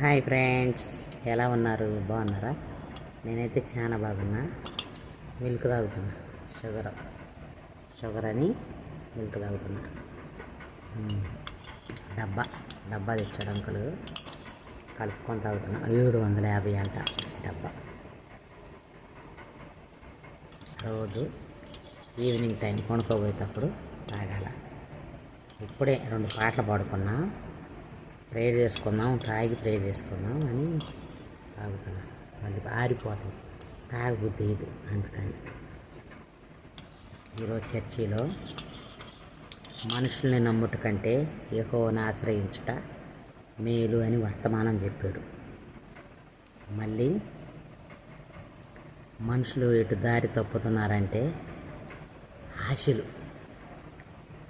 Hi friends ఎలా ఉన్నారు? బాగున్నారా? నేనైతే చాలా బాగున్నా. మిల్క్ తాగుతున్నా. షుగర్. షుగర్ అని మిల్క్ తాగుతున్నా. డబ్బా. డబ్బా తెచ్చాడు అంకులు. కలుపుకొని తాగుతున్నా. ఏడు వందల యాభై అంట డబ్బా. రోజు ఈవినింగ్ టైం కొనుక్కోబోయేటప్పుడు తాగాల. ఇప్పుడే రెండు పాటలు పాడుకున్నా. ప్రేయర్ చేసుకుందాం తాగి ప్రేయర్ చేసుకుందాం అని తాగుతున్నాం. మళ్ళీ ఆరిపోతాయి. తాగబుద్ధి ఇది అందుకని. ఈరోజు చర్చిలో మనుషుల్ని నమ్ముట కంటే యెహోవాను ఆశ్రయించుట మేలు అని వర్తమానం చెప్పాడు. మళ్ళీ మనుషులు ఎటు దారి తప్పుతున్నారంటే ఆశలు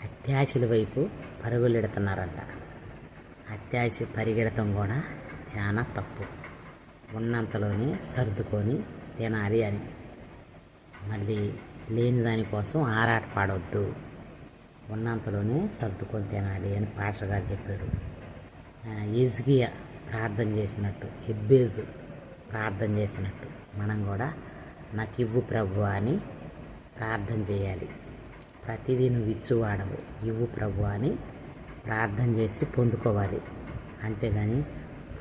అత్యాశల వైపు పరుగులెడుతున్నారంట. అత్యాశ పరిగెడతం కూడా చాలా తప్పు. ఉన్నంతలోనే సర్దుకొని తినాలి అని. మళ్ళీ లేని దానికోసం ఆరాట పాడవద్దు ఉన్నంతలోనే సర్దుకొని తినాలి అని పాస్టర్ గారు చెప్పాడు. ఎజ్గియా ప్రార్థన చేసినట్టు ఎబ్బేజు ప్రార్థన చేసినట్టు మనం కూడా నాకు ఇవ్వు ప్రభు అని ప్రార్థన చేయాలి. ప్రతిదీ నువ్వు ఇచ్చువాడవు ఇవ్వు ప్రభు అని ప్రార్థన చేసి పొందుకోవాలి. అంతేగాని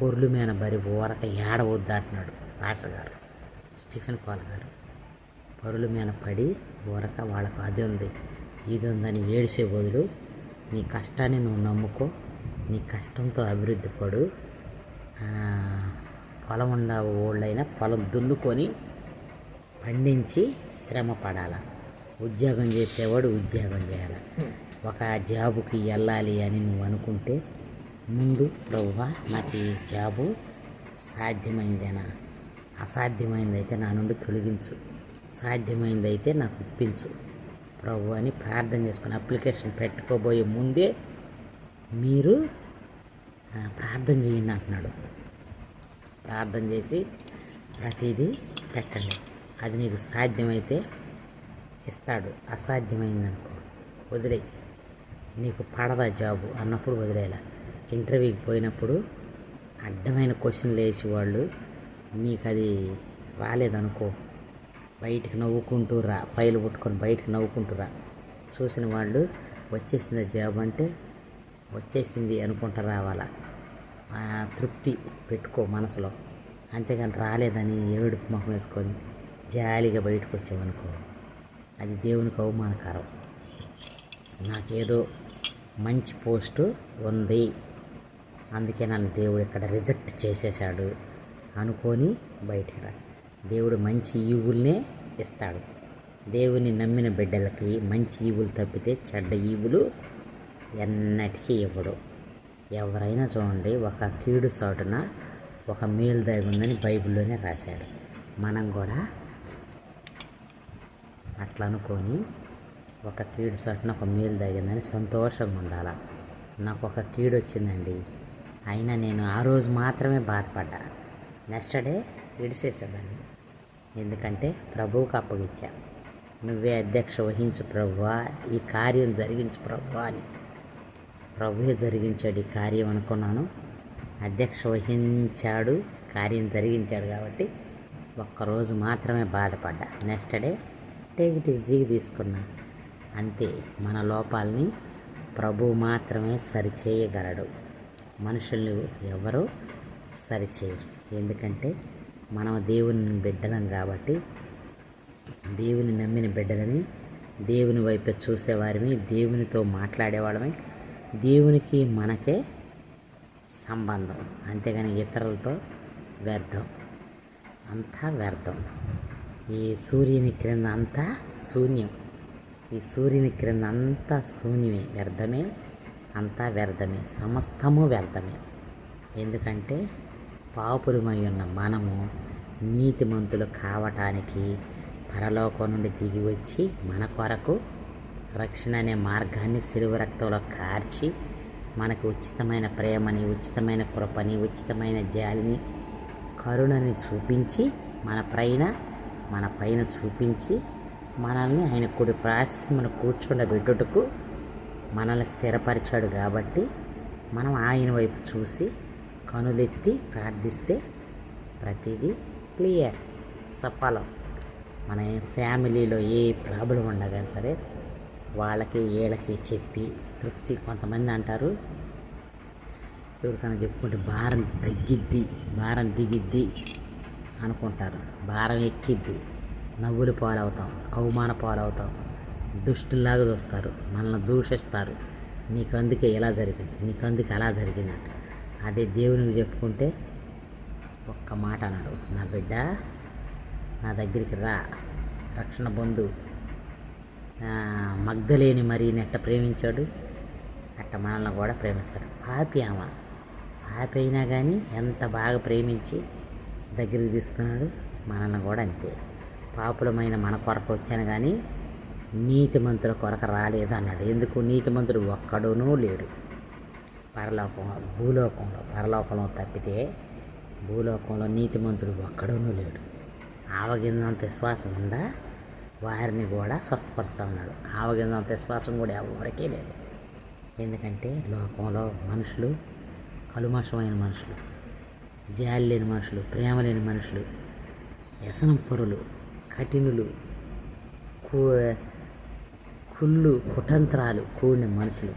పొర్లు మీద బరి ఊరక ఏడవద్దు అంటున్నాడు పాస్టర్ గారు. స్టీఫెన్ పాల్ గారు. పరుల మీద పడి ఊరక వాళ్ళకు అది ఉంది ఇది ఉందని ఏడిసే బదులు నీ కష్టాన్ని నువ్వు నమ్ముకో నీ కష్టంతో అభివృద్ధి పడు. పొలం ఉండ ఓళ్ళైనా పొలం దున్నుకొని పండించి శ్రమ పడాల. ఉద్యోగం చేసేవాడు ఉద్యోగం చేయాలి. ఒక జాబుకి వెళ్ళాలి అని నువ్వు అనుకుంటే ముందు ప్రభువా నాకు ఈ జాబు సాధ్యమైందేనా? అసాధ్యమైందైతే నా నుండి తొలగించు. సాధ్యమైందైతే నాకు ఇప్పించు ప్రభు అని ప్రార్థన చేసుకుని అప్లికేషన్ పెట్టుకోబోయే ముందే మీరు ప్రార్థన చేయండి అంటున్నాడు. ప్రార్థన చేసి ప్రతిదీ పెట్టండి. అది నీకు సాధ్యమైతే ఇస్తాడు. అసాధ్యమైందనుకో వదిలే నీకు పడదా జాబు? అన్నప్పుడు వదిలేలా. ఇంటర్వ్యూకి పోయినప్పుడు అడ్డమైన క్వశ్చన్లు వేసి వాళ్ళు నీకు అది రాలేదనుకో బయటికి నవ్వుకుంటూ రా ఫైల్ పుట్టుకొని బయటికి నవ్వుకుంటూ రా. చూసిన వాళ్ళు వచ్చేసింది జాబ్? అంటే వచ్చేసింది అనుకుంటా రావాలా. తృప్తి పెట్టుకో మనసులో. అంతేగాని రాలేదని ఏడుపు ముఖం వేసుకొని జాలీగా బయటకు వచ్చామనుకో అది దేవునికి అవమానకరం. నాకేదో మంచి పోస్టు ఉంది. అందుకే నన్ను దేవుడు ఇక్కడ రిజెక్ట్ చేసేసాడు అనుకొని బయటికి రా. దేవుడు మంచి ఈవుల్నే ఇస్తాడు. దేవుని నమ్మిన బిడ్డలకి మంచి ఈవులు తప్పితే చెడ్డ ఈవులు ఎన్నటికీ ఇవ్వడు. ఎవరైనా చూడండి ఒక కీడు సాటున ఒక మేలు దాగి ఉందని బైబిల్లోనే రాశాడు. మనం కూడా అట్లా అనుకొని ఒక కీడు చోటున ఒక మేలు తగిందని సంతోషంగా ఉండాలా? నాకు ఒక కీడు వచ్చిందండి అయినా నేను ఆ రోజు మాత్రమే బాధపడ్డా. నెక్స్ట్ డే విడిచేసేదాన్ని ఎందుకంటే ప్రభువుకు అప్పగిచ్చా. నువ్వే అధ్యక్ష వహించు ప్రభువా ఈ కార్యం జరిగించు ప్రభువా అని. ప్రభువే జరిగించాడు ఈ కార్యం అనుకున్నాను. అధ్యక్ష వహించాడు కార్యం జరిగించాడు కాబట్టి ఒక్కరోజు మాత్రమే బాధపడ్డా. నెక్స్ట్ డే టేక్ ఇట్ ఈజీగా తీసుకున్నా. అంతే మన లోపాలని ప్రభు మాత్రమే సరిచేయగలడు. మనుషుల్ని ఎవరు సరిచేయరు. ఎందుకంటే మనం దేవుని బిడ్డలం కాబట్టి దేవుని నమ్మిన బిడ్డలని దేవుని వైపు చూసేవారిని దేవునితో మాట్లాడేవాళ్ళమే. దేవునికి మనకే సంబంధం. అంతేగాని ఇతరులతో వ్యర్థం. అంతా వ్యర్థం. ఈ సూర్యుని క్రింద అంతా శూన్యం. ఈ సూర్యుని క్రింద అంతా శూన్యమే వ్యర్థమే. అంతా వ్యర్థమే సమస్తము వ్యర్థమే. ఎందుకంటే పాపురమై ఉన్న మనము నీతిమంతులు కావటానికి పరలోకం నుండి దిగి వచ్చి మన కొరకు రక్షణ అనే మార్గాన్ని సిలువ రక్తంలో కార్చి మనకు ఉచితమైన ప్రేమని ఉచితమైన కృపని ఉచితమైన జాలిని కరుణని చూపించి మన పైన మన పైన చూపించి మనల్ని ఆయన కుడి ప్రాశ్రమను కూర్చుండబెట్టుటకు మనల్ని స్థిరపరిచాడు కాబట్టి మనం ఆయన వైపు చూసి కనులెత్తి ప్రార్థిస్తే ప్రతిదీ క్లియర్ సఫలం. మన ఫ్యామిలీలో ఏ ప్రాబ్లం ఉండగా సరే వాళ్ళకి వీళ్ళకి చెప్పి తృప్తి కొంతమంది అంటారు. ఎవరికైనా చెప్పుకుంటే భారం తగ్గిద్ది భారం దిగిద్ది అనుకుంటారు. భారం ఎక్కిద్ది. నవ్వులు పాలవుతాం అవమాన పాలవుతాం. దుష్టుల్లాగా చూస్తారు. మనల్ని దూషిస్తారు. నీకు అందుకే ఇలా జరిగింది. నీకు అందుకే అలా జరిగిందంట అదే దేవునికి చెప్పుకుంటే ఒక్క మాట అన్నాడు. నా బిడ్డ నా దగ్గరికి రా. రక్షణ బంధు మగ్ధలేని మరీ నెట్ట ప్రేమించాడు? అట్ట మనల్ని కూడా ప్రేమిస్తాడు. పాపి ఆమె. పాపి అయినా కానీ ఎంత బాగా ప్రేమించి దగ్గరికి తీసుకున్నాడు? మనల్ని కూడా అంతే. పాపులమైన మన కొరకు వచ్చాను కానీ నీతిమంతుల కొరకు రాలేదు అన్నాడు ఎందుకు నీతిమంతుడు ఒక్కడునూ లేడు. పరలోకంలో భూలోకంలో పరలోకంలో తప్పితే భూలోకంలో నీతిమంతుడు ఒక్కడూనూ లేడు. ఆవగిందంత విశ్వాసం ఉండా వారిని కూడా స్వస్థపరుస్తూ ఉన్నాడు. ఆవగిందంత విశ్వాసం కూడా ఎవరికీ లేదు. ఎందుకంటే లోకంలో మనుషులు కలుమషమైన మనుషులు జాలి లేని మనుషులు ప్రేమ లేని మనుషులు వ్యసనం పొరులు కఠినులు కుళ్ళు కుటంత్రాలు కూడిన మనుషులు.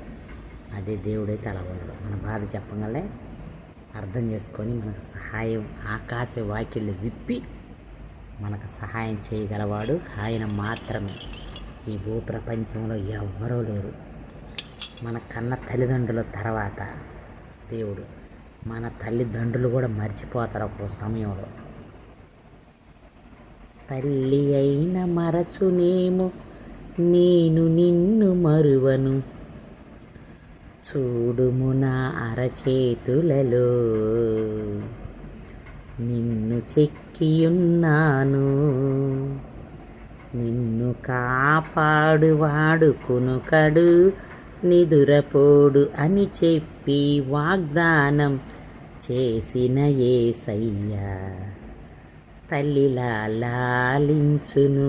అదే దేవుడైతే అలా ఉండడు మన బాధ చెప్పగలే అర్థం చేసుకొని మనకు సహాయం ఆకాశ వాకిళ్ళు విప్పి మనకు సహాయం చేయగలవాడు ఆయన మాత్రమే. ఈ భూప్రపంచంలో ఎవ్వరూ లేరు. మన కన్న తల్లిదండ్రుల తర్వాత దేవుడు మన తల్లిదండ్రులు కూడా మర్చిపోతారు అప్పుడు సమయంలో. తల్లి అయిన మరచునేమో నేను నిన్ను మరువను. చూడుము నా అరచేతులలో. నిన్ను చెక్కియున్నాను. నిన్ను కాపాడువాడు కునుకడు నిదురపోడు అని చెప్పి వాగ్దానం చేసిన ఏసయ్యా తల్లిలా లాలించును.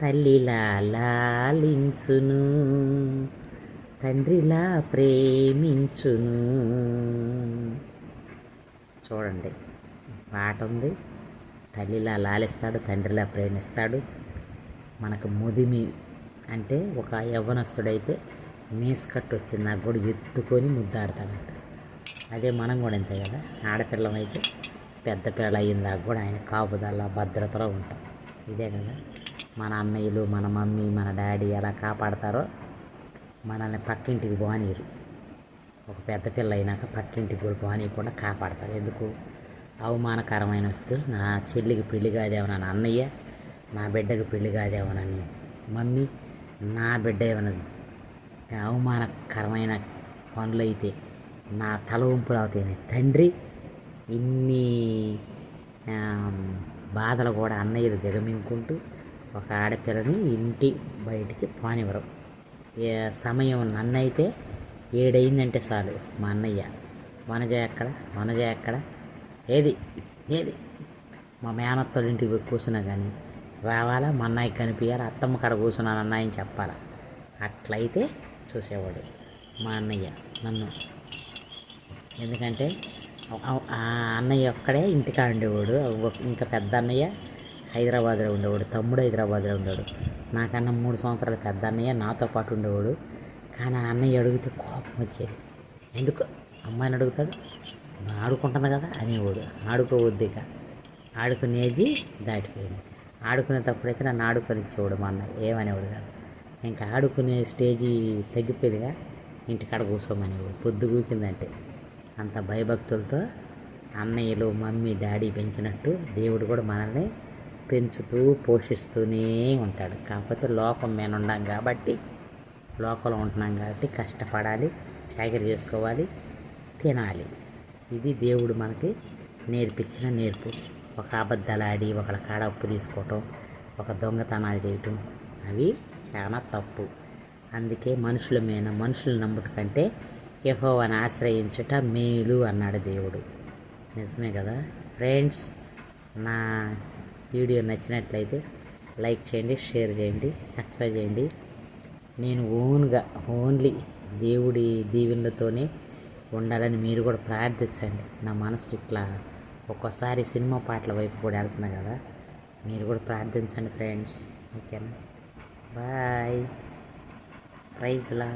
తల్లిలా లాలించును తండ్రిలా ప్రేమించును. చూడండి పాట ఉంది. తల్లిలా లాలిస్తాడు తండ్రిలా ప్రేమిస్తాడు. మనకు ముదిమి అంటే ఒక యవ్వనస్తుడైతే మేస్కట్టు వచ్చింది నాకు కూడా ఎత్తుకొని ముద్దాడతాడంట. అదే మనం కూడా అంతే కదా ఆడపిల్లమైతే పెద్ద పిల్లలు అయ్యిందాక కూడా ఆయన కాపుదల భద్రతలో ఉంటాం. ఇదే కదా. మన అన్నయ్యలు మన మమ్మీ మన డాడీ ఎలా కాపాడతారో మనల్ని పక్కింటికి పోనీరు ఒక పెద్ద పిల్ల అయినాక పక్కింటికి కూడా పోనీయకుండా కాపాడతారు. ఎందుకు? అవమానకరమైన వస్తే నా చెల్లికి పెళ్ళి కాదేమోనని అన్నయ్య నా బిడ్డకి పెళ్ళి కాదేమోనని మమ్మీ నా బిడ్డ ఏమైనా అవమానకరమైన పనులైతే నా తల ఉంపులు అవుతాయని తండ్రి. ఇన్ని బాధలు కూడా అన్నయ్యలు దిగమింగుకుంటూ ఒక ఆడపిల్లని ఇంటి బయటికి పానివ్వరు. సమయం నన్నైతే ఏడైందంటే చాలు మా అన్నయ్య. వనజ ఎక్కడ? వనజ ఎక్కడ? ఏది? ఏది? మా మేనత్తోళ్ళ ఇంటికి కూర్చున్నా కానీ రావాలా? మా అన్నయ్య కనిపించాలి అత్తమ్మ కాడ కూర్చున్నాను? అన్నయ్యని చెప్పాలా? అట్లయితే చూసేవాడు మా అన్నయ్య నన్ను. ఎందుకంటే ఆ అన్నయ్య ఒక్కడే ఇంటికాడ ఉండేవాడు. ఇంకా పెద్ద అన్నయ్య. హైదరాబాద్లో ఉండేవాడు తమ్ముడు హైదరాబాద్లో ఉండేవాడు. నాకన్నా మూడు సంవత్సరాల పెద్ద అన్నయ్య నాతో పాటు ఉండేవాడు. కానీ ఆ అన్నయ్య అడిగితే కోపం వచ్చేది. ఎందుకు? అమ్మాయిని అడుగుతాడు. ఆడుకుంటుంది కదా అనేవాడు. ఆడుకోవద్దు ఇక. ఆడుకునేది దాటిపోయింది. ఆడుకునేటప్పుడైతే నన్ను ఆడుకొనిచ్చేవాడు మా అన్నయ్య. ఏమనేవాడు కాదు. ఇంకా ఆడుకునే స్టేజీ తగ్గిపోయిందిగా. ఇంటికాడ కూర్చోమనేవాడు. పొద్దు కూకిందంటే. అంత భయభక్తులతో అన్నయ్యలు మమ్మీ డాడీ పెంచినట్టు దేవుడు కూడా మనల్ని పెంచుతూ పోషిస్తూనే ఉంటాడు. కాకపోతే లోకం మేము ఉన్నాం కాబట్టి లోకంలో ఉంటున్నాం కాబట్టి కష్టపడాలి సేకరి చేసుకోవాలి తినాలి. ఇది దేవుడు మనకి నేర్పించిన నేర్పు. ఒక అబద్ధాలు ఆడి ఒకళ్ళ కాడ ఉప్పు తీసుకోవటం ఒక దొంగతనాలు చేయటం అవి చాలా తప్పు. అందుకే మనుషుల మీద మనుషులు నమ్ముట కంటే యెహోవాను ఆశ్రయించుట మేలు అన్నాడు దేవుడు. నిజమే కదా? ఫ్రెండ్స్ నా వీడియో నచ్చినట్లయితే లైక్ చేయండి షేర్ చేయండి సబ్స్క్రైబ్ చేయండి. నేను ఓన్గా ఓన్లీ దేవుడి దీవెనలతోనే ఉండాలని మీరు కూడా ప్రార్థించండి. నా మనసు ఇట్లా ఒక్కోసారి సినిమా పాటల వైపు కూడా వెళ్తుంది కదా మీరు కూడా ప్రార్థించండి ఫ్రెండ్స్. ఓకేనా? బాయ్. ప్రైజ్లా.